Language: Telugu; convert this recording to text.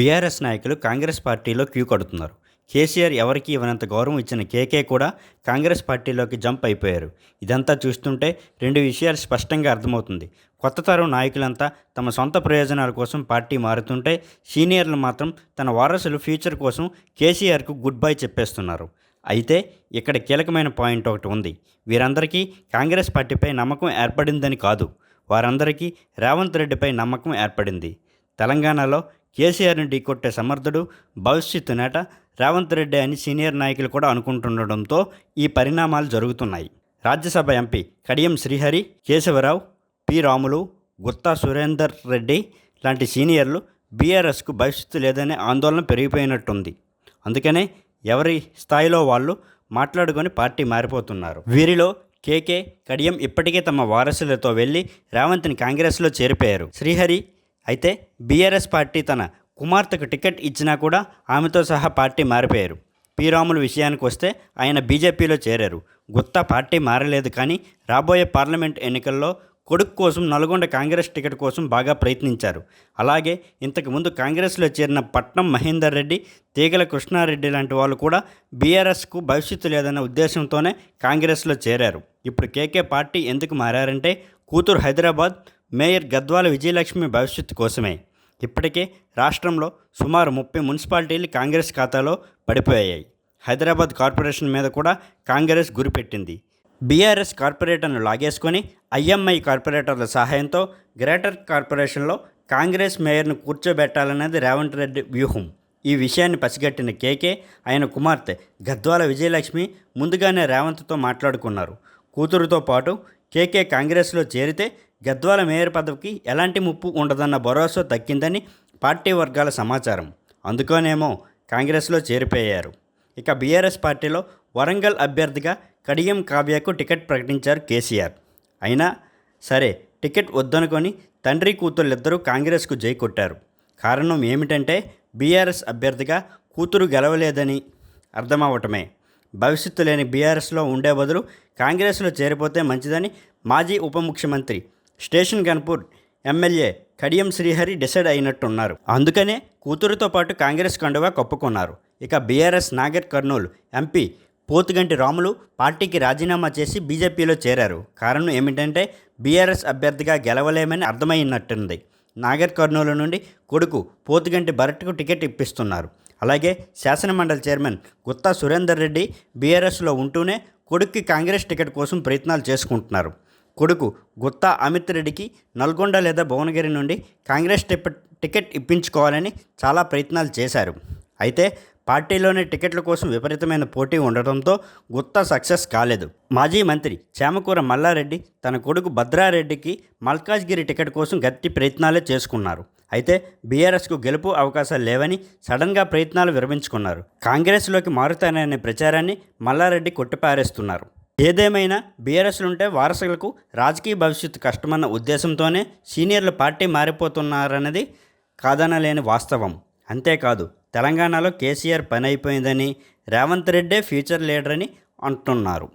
బీఆర్ఎస్ నాయకులు కాంగ్రెస్ పార్టీలో క్యూ కడుతున్నారు. కేసీఆర్ ఎవరికి ఇవ్వనంత గౌరవం ఇచ్చిన కేకే కూడా కాంగ్రెస్ పార్టీలోకి జంప్ అయిపోయారు. ఇదంతా చూస్తుంటే రెండు విషయాలు స్పష్టంగా అర్థమవుతుంది. కొత్త తరం నాయకులంతా తమ సొంత ప్రయోజనాల కోసం పార్టీ మారుతుంటే సీనియర్లు మాత్రం తన వారసులు ఫ్యూచర్ కోసం కేసీఆర్కు గుడ్ బై చెప్పేస్తున్నారు. అయితే ఇక్కడ కీలకమైన పాయింట్ ఒకటి ఉంది. వీరందరికీ కాంగ్రెస్ పార్టీపై నమ్మకం ఏర్పడిందని కాదు. వారందరికీ రేవంత్ రెడ్డిపై నమ్మకం ఏర్పడింది. తెలంగాణలో కేసీఆర్ని ఢీకొట్టే సమర్థుడు భవిష్యత్తు నేట రేవంత్ రెడ్డి అని సీనియర్ నాయకులు కూడా అనుకుంటుండడంతో ఈ పరిణామాలు జరుగుతున్నాయి. రాజ్యసభ ఎంపీ కడియం శ్రీహరి కేశవరావు పి రాములు గుత్తా సురేందర్ రెడ్డి లాంటి సీనియర్లు బీఆర్ఎస్కు భవిష్యత్తు లేదనే ఆందోళన పెరిగిపోయినట్టుంది. అందుకనే ఎవరి స్థాయిలో వాళ్ళు మాట్లాడుకొని పార్టీ మారిపోతున్నారు. వీరిలో కేకే కడియం ఇప్పటికే తమ వారసులతో వెళ్ళి రేవంత్ని కాంగ్రెస్లో చేరిపోయారు. శ్రీహరి అయితే బీఆర్ఎస్ పార్టీ తన కుమార్తెకు టికెట్ ఇచ్చినా కూడా ఆమెతో సహా పార్టీ మారిపోయారు. పీరాముల విషయానికి వస్తే ఆయన బీజేపీలో చేరారు. గుత్తా పార్టీ మారలేదు కానీ రాబోయే పార్లమెంట్ ఎన్నికల్లో కొడుకు కోసం నల్గొండ కాంగ్రెస్ టికెట్ కోసం బాగా ప్రయత్నించారు. అలాగే ఇంతకుముందు కాంగ్రెస్లో చేరిన పట్నం మహేందర్ రెడ్డి తీగల కృష్ణారెడ్డి లాంటి వాళ్ళు కూడా బీఆర్ఎస్కు భవిష్యత్తు లేదన్న ఉద్దేశంతోనే కాంగ్రెస్లో చేరారు. ఇప్పుడు కేకే పార్టీ ఎందుకు మారారంటే కూతురు హైదరాబాద్ మేయర్ గద్వాల విజయలక్ష్మి భవిష్యత్తు కోసమే. ఇప్పటికే రాష్ట్రంలో సుమారు ముప్పై మున్సిపాలిటీలు కాంగ్రెస్ ఖాతాలో పడిపోయాయి. హైదరాబాద్ కార్పొరేషన్ మీద కూడా కాంగ్రెస్ గురిపెట్టింది బీఆర్ఎస్ కార్పొరేటర్ను లాగేసుకొని ఐఎంఐ కార్పొరేటర్ల సహాయంతో గ్రేటర్ కార్పొరేషన్లో కాంగ్రెస్ మేయర్ను కూర్చోబెట్టాలన్నది రేవంత్ రెడ్డి వ్యూహం. ఈ విషయాన్ని పసిగట్టిన కేకే ఆయన కుమార్తె గద్వాల విజయలక్ష్మి ముందుగానే రేవంత్తో మాట్లాడుకున్నారు. కూతురుతో పాటు కేకే కాంగ్రెస్లో చేరితే గద్వాల మేయర్ పదవికి ఎలాంటి ముప్పు ఉండదన్న భరోసా తగ్గిందని పార్టీ వర్గాల సమాచారం. అందుకోనేమో కాంగ్రెస్లో చేరిపోయారు. ఇక బీఆర్ఎస్ పార్టీలో వరంగల్ అభ్యర్థిగా కడియం కావ్యకు టికెట్ ప్రకటించారు కేసీఆర్. అయినా సరే టికెట్ వద్దనుకొని తండ్రి కూతుళ్ళిద్దరూ కాంగ్రెస్కు జై కొట్టారు. కారణం ఏమిటంటే బీఆర్ఎస్ అభ్యర్థిగా కూతురు గెలవలేదని అర్థమవటమే భవిష్యత్తు లేని బీఆర్ఎస్లో ఉండే బదులు కాంగ్రెస్లో చేరిపోతే మంచిదని మాజీ ఉప ముఖ్యమంత్రి station Ghanpur MLA Kadiyam Srihari decide అయినట్టున్నారు. అందుకనే కూతురుతో పాటు కాంగ్రెస్ కండువా కప్పుకున్నారు. ఇక బీఆర్ఎస్ నాగర్ కర్నూలు ఎంపీ పోతుగంటి రాములు పార్టీకి రాజీనామా చేసి బీజేపీలో చేరారు. కారణం ఏమిటంటే బీఆర్ఎస్ అభ్యర్థిగా గెలవలేమని అర్థమైనట్టుంది. నాగర్ కర్నూలు నుండి కొడుకు పోతుగంటి భరత్కు టికెట్ ఇప్పిస్తున్నారు. అలాగే శాసనమండలి చైర్మన్ గుత్తా సురేందర్ రెడ్డి బీఆర్ఎస్లో ఉంటూనే కొడుక్కి కాంగ్రెస్ టికెట్ కోసం ప్రయత్నాలు చేసుకుంటున్నారు. కొడుకు గుత్తా అమిత్ రెడ్డికి నల్గొండ లేదా భువనగిరి నుండి కాంగ్రెస్ టికెట్ ఇప్పించుకోవాలని చాలా ప్రయత్నాలు చేశారు. అయితే పార్టీలోని టికెట్ల కోసం విపరీతమైన పోటీ ఉండటంతో గుత్తా సక్సెస్ కాలేదు. మాజీ మంత్రి చేమకూర మల్లారెడ్డి తన కొడుకు భద్రారెడ్డికి మల్కాజ్గిరి టికెట్ కోసం గట్టి ప్రయత్నాలే చేసుకున్నారు. అయితే బీఆర్ఎస్కు గెలుపు అవకాశాలు లేవని సడన్గా ప్రయత్నాలు విరమించుకున్నారు. కాంగ్రెస్లోకి మారుతాననే ప్రచారాన్ని మల్లారెడ్డి కొట్టిపారేస్తున్నారు. ఏదేమైనా బీఆర్ఎస్లు ఉంటే వారసులకు రాజకీయ భవిష్యత్తు కష్టమన్న ఉద్దేశంతోనే సీనియర్లు పార్టీ మారిపోతున్నారన్నది కాదనలేని వాస్తవం. అంతేకాదు తెలంగాణలో కేసీఆర్ పని అయిపోయిందని రేవంత్ రెడ్డే ఫ్యూచర్ లీడర్ అని అంటున్నారు.